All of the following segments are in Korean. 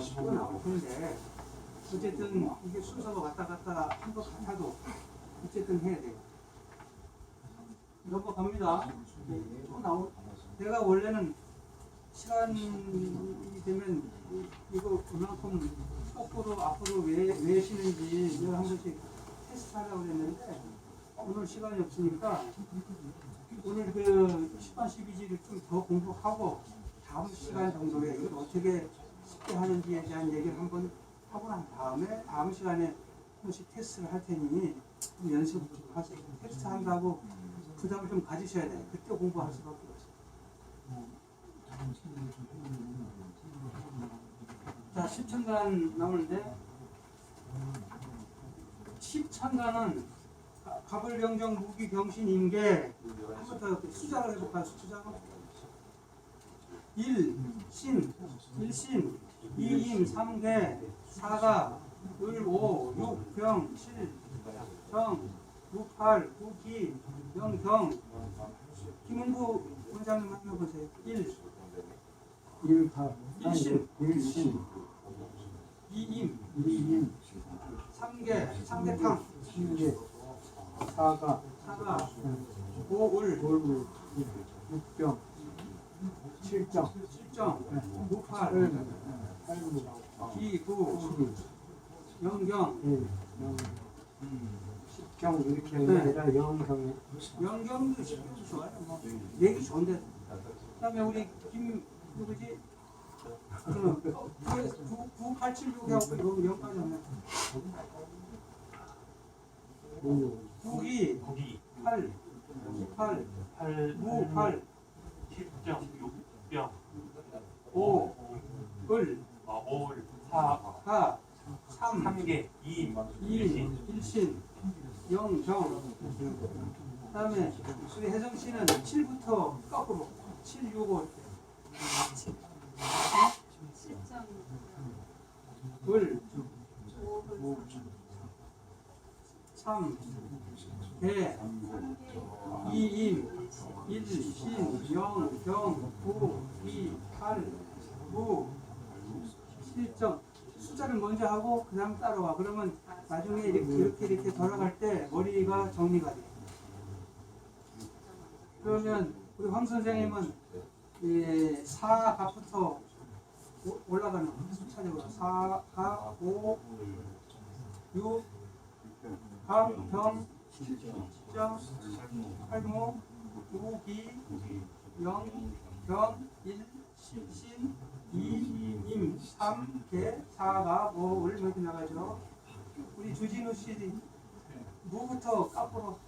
쉽고 나올 텐데 어쨌든 이게 순서가 왔다 갔다 한 것 같아도 어쨌든 해야 돼요. 넘어갑니다. 네, 또 나오. 내가 원래는 시간이 되면 이- 이거 그만큼 거꾸로 앞으로 왜 외시는지 내가 한 번씩 테스트하려고 그랬는데 오늘 시간이 없으니까 오늘 그 10번 12지를 좀 더 공부하고 다음 시간 정도에 이걸 어떻게 쉽게 하는지에 대한 얘기를 한번 하고 난 다음에 다음 시간에 한 번씩 테스트를 할 테니 좀 연습을 좀 하세요. 테스트 한다고 부담을 좀 가지셔야 돼요. 그때 공부할 수밖에 없어요. 자, 10천간 나오는데 10천간은 가불병정 무기 병신 임계 한번더 수작을 해볼까요? 수작은 1. 신 1신 2임 3개 4가 을 5, 6, 병, 7, 정, 9, 8, 9, 기, 영, 경 김은구 원장님 한번 해보세요. 1. 일파 일신. 일신. 2임. 이인 3개 상대탕. 신계 사가. 4가. 5을. 돌물 육병 칠정. 7정. 9, 8, 팔 팔구 기, 9, 칠 영경. 일영 십경 이렇게 네. 아니라 영경에 영경도 쉽고 좋아요. 뭐 얘기 좋은데. 그다음에 우리 김 누구지? 그9876 하고 여기 여기까지 오면 오. 9기. 고기. 8 8 8 9 8 10점 6점. 5 을. 어, 5월 4 4 3 3개 2 2 1신. 영경 그다음에 우리 혜정 씨는 7부터 거꾸로 7 6 5을3 대 2 임 1 신, 0, 경, 9, 2, 8, 9 7점 숫자를 먼저 하고 그 다음 따라와. 그러면 나중에 이렇게 이렇게, 이렇게 돌아갈 때 머리가 정리가 돼 그러면 우리 황 선생님은 이 4값부터 올라가는 숫자적으로 4, 4, 5, 6, 감, 병, 10점, 8모, 9, 기, 0, 병, 1, 신, 신, 2, 임, 3, 개, 4가 5, 을 이렇게 나가죠. 우리 주진우 씨 무부터 까불어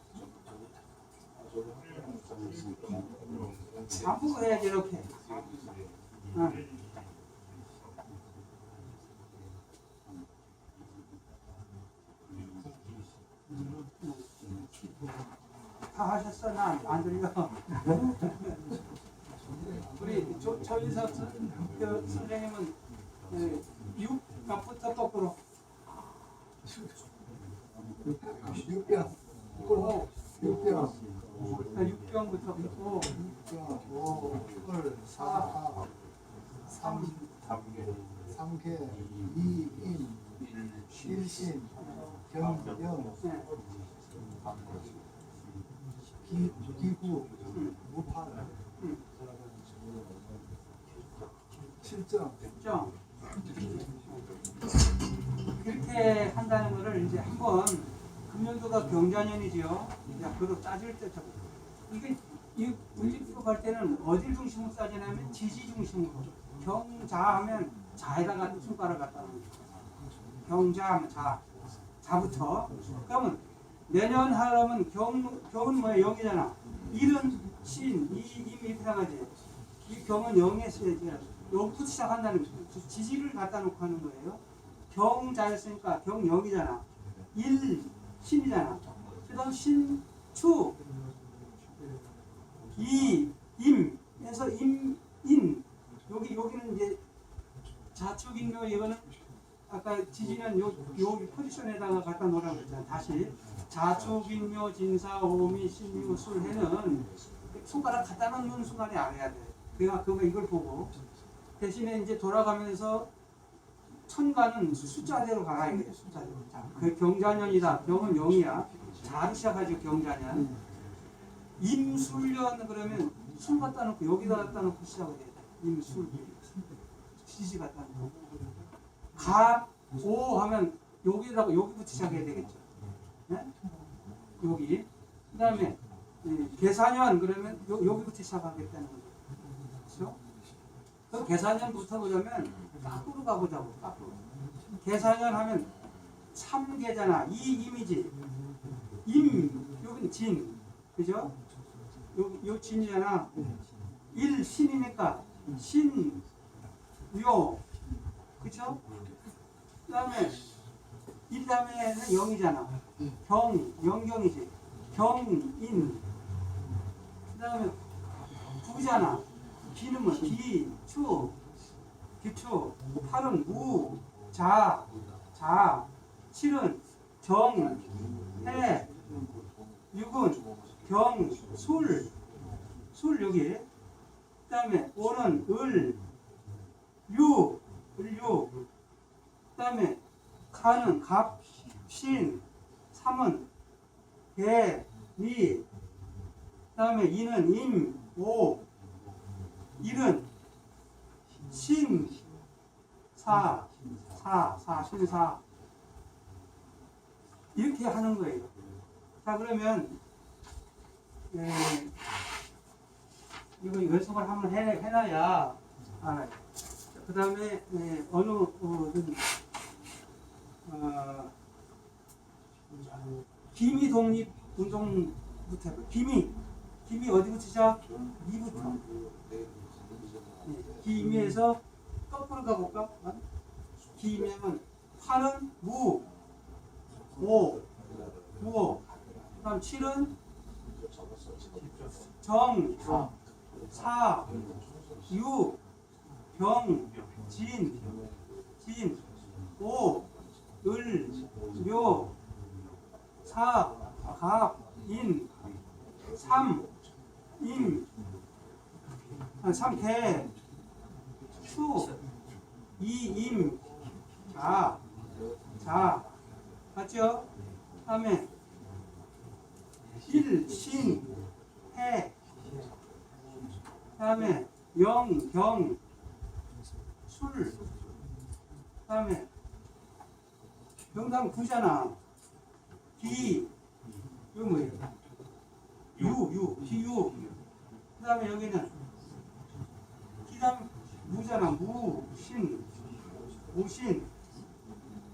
안 보고 해야지 이렇게. 어. 다 하셨어? 나 안 들려. 선- 그 선생님은 그, 6값부터 거꾸로. 육병 오, 육병 아, 6병부터 5, 육병 오을 사하 삼 삼계. 이인. 일신. 경 영 7점. 1점 이렇게 한다는 것을 이제 한번 금년도가 경자년이지요. 이제 그로 따질 때 이게 이 분리표 갈 때는 어디를 중심으로 따지냐면 지지 중심으로 경자하면 자에다가 손가락 갖다 놓는 거예요. 경자하면 자 자부터 그러면 내년 하려면 경 경은 뭐야 영이잖아 일은 신 이 이미 들어가지 이 경은 영에서 얘기하죠. 부터 시작한다는 거죠. 지지를 갖다 놓고 하는 거예요. 경자였으니까 경영이잖아. 일 신이잖아. 그 다음 신 추 이임 에서 임 인 여기 여기는 이제 자축인묘 이거는 아까 지지는 요, 요 포지션에다가 갖다 놓으라고 그랬잖아. 다시 자축인묘 진사 오미 신유 술해는 손가락 갖다 놓는 순간에 알아야 돼. 내가 그거 이걸 보고 대신에 이제 돌아가면서 천가는 숫자대로 가라 이거예요. 숫자대로. 자, 그 경자년이다. 경은 영이야. 자로 시작하죠. 경자년. 임술년 그러면 술 갖다 놓고 여기다 갖다 놓고 시작을 해야 돼. 임술. 지지 갖다 놓고. 갑오 하면 여기다가 여기부터 시작해야 되겠죠. 네? 여기. 그 다음에 예, 계산년 그러면 요, 여기부터 시작하겠다는 거죠. 그렇죠? 그 계산년 부터 그러면 까꾸로 가보자고 까꾸로. 계산년 하면 3계잖아. 이 임이지. 임 여기는 진. 그죠? 요, 요 진이잖아. 일 신이니까 신, 요. 그쵸? 그 다음에 일 다음에는 영이잖아. 경, 영경이지. 경인. 그 다음에 부잖아. 기는 뭐 기, 추, 기추. 팔은 무, 자, 자. 칠은 정, 해. 육은 경, 술, 술 여기. 그 다음에 오는 을, 유, 을유. 그 다음에 가는 갑, 신, 삼은 개, 미. 그 다음에 이는 임, 오. 일은 신, 사, 사, 사, 신 사. 이렇게 하는 거예요. 자, 그러면, 예, 이거 연습을 한번 해, 해놔야 알아요. 그 다음에, 예, 어느, 어, 좀, 어, 기미 독립 운동부터 해봐. 기미. 기미 어디부터 시작? 미부터. 예, 기미에서 거꾸로 가볼까? 어? 기미하면 팔은 무, 오, 무오. 그 다음 칠은 정, 사, 유, 병, 진, 진, 오, 을, 묘, 사, 갑, 인, 삼, 임, 아, 삼개, 추, 이임, 자, 자, 맞죠? 다음에 일, 신, 해, 다음에 영, 경, 술, 다음에 병상 구잖아. 기, 이거 뭐예요? 유, 유, 기유. 그 다음에 여기는 기담 무잖아. 무, 신, 무신,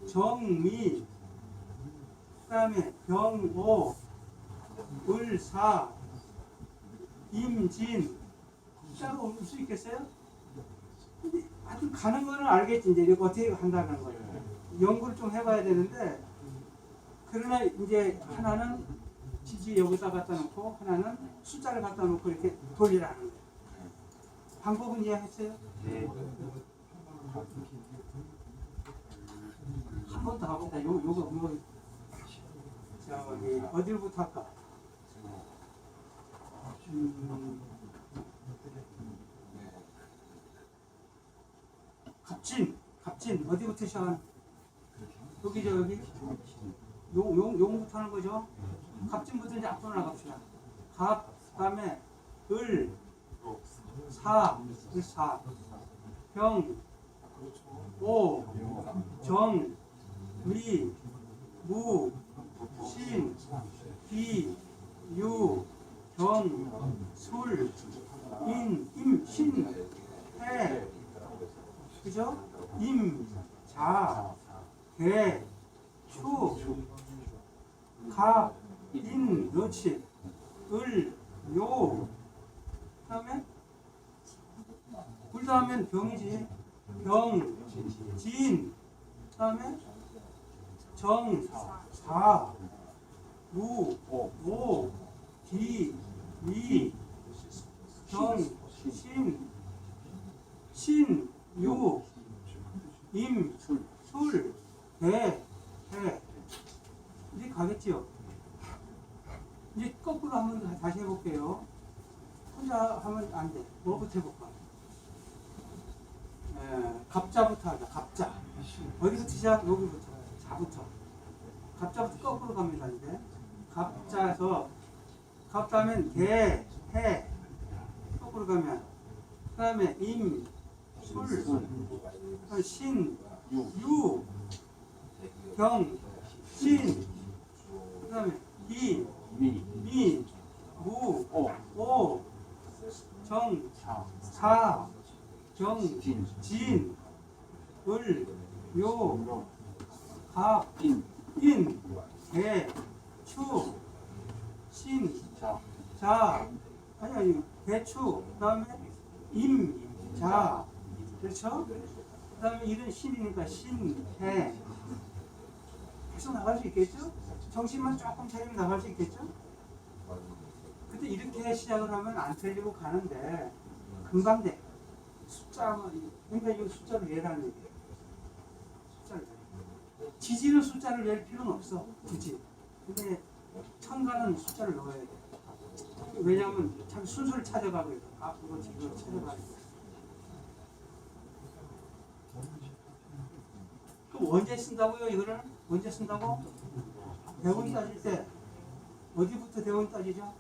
정미. 그 다음에 병오, 을사, 임진. 숫자가 올수 있겠어요? 근데 하여튼 가는 거는 알겠지. 이제 이거 어떻게 한다는 거예요. 연구를 좀 해봐야 되는데, 그러나 이제 하나는 지지 여기다 갖다 놓고, 하나는 숫자를 갖다 놓고 이렇게 돌리라는 거예요. 방법은 이해했어요? 네. 한 번 더 가볼까? 요, 요거, 요거. 자, 어디, 어디부터 할까? 음, 갑진, 갑진, 어디부터 시작하는? 여기죠, 여기? 용, 용, 용부터 하는 거죠? 갑진부터 이제 앞으로 나갑시다. 갑, 그 다음에 을, 사, 을, 사, 병, 오, 정, 미, 무, 신, 기, 유, 경, 술, 인, 임, 신, 해, 그죠? 임, 자, 개, 추, 가, 인, 그렇지. 을, 요, 그 다음에 굴다 하면 병이지. 병, 진, 그 다음에 정, 사, 무, 오, 기, 미, 경, 신, 신, 유, 임, 술, 대, 해. 이제 가겠지요? 이제 거꾸로 한번 다시 해볼게요. 혼자 하면 안 돼. 뭐부터 해볼까? 에, 갑자부터 하자. 갑자. 어디부터 시작? 여기부터. 자부터. 갑자부터 거꾸로 갑니다. 이제. 갑자에서 갑자면 대, 해. 거꾸로 가면. 그 다음에 임, 술, 신, 유, 경, 신. 그 다음에 이, 미, 무, 오, 정, 사, 경, 진, 을, 요, 갑, 인, 대, 추, 신, 자, 아니 아니 대추, 그 다음에 임, 자, 그렇죠? 그 다음에 이런 신이니까 신, 해. 계속 나갈 수 있겠죠? 정신만 조금 차리면 나갈 수 있겠죠? 근데 이렇게 시작을 하면 안 틀리고 가는데 금방 돼. 숫자만 그러니까 이거 숫자를 내라는 얘기예요. 지지는 숫자를 낼 필요는 없어. 굳이. 근데 청가는 숫자를 넣어야 돼. 왜냐하면 자기 순서를 찾아가고. 앞으로 뒤로 찾아가고. 그럼 언제 쓴다고요? 이거를 언제 쓴다고? 대원 따질 때 어디부터 대원 따지죠?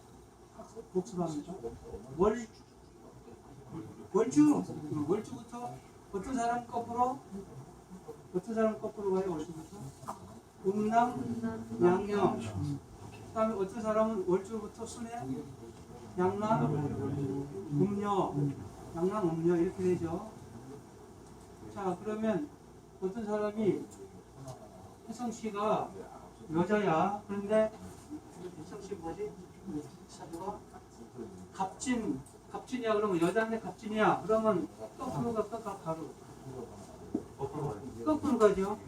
복습합니다. 월 월주 월주부터 어떤 사람 거꾸로 어떤 사람 거꾸로 가요 월주부터 음남 양념 그 다음에 어떤 사람은 월주부터 순회 양남 음녀. 양남 음녀 이렇게 되죠. 자 그러면 어떤 사람이 혜성 씨가 여자야. 그런데 혜성 씨 뭐지? 사주가 갑진 갑진이야. 그러면 여자인데 갑진이야. 그러면 거꾸로 갈까 가- 가로 거꾸로 가죠.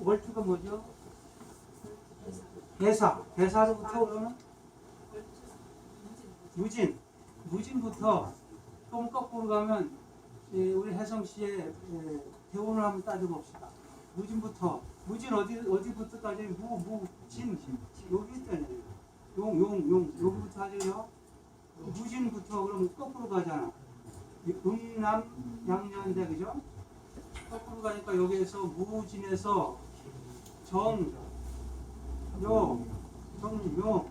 월투가 뭐죠? 대사. 대사로부터 그러면 무진. 무진부터 좀 거꾸로 가면 예, 우리 혜성 씨의 예, 대원을 한번 따져봅시다. 무진부터 무진 어디 어디부터 따져? 무, 무, 진 여기 있잖아요. 용, 용, 용 여기부터 하죠. 무진부터 그러면 거꾸로 가잖아. 이 음남 양년대 그죠? 거꾸로 가니까 여기에서 무진에서 정, 요, 정, 요,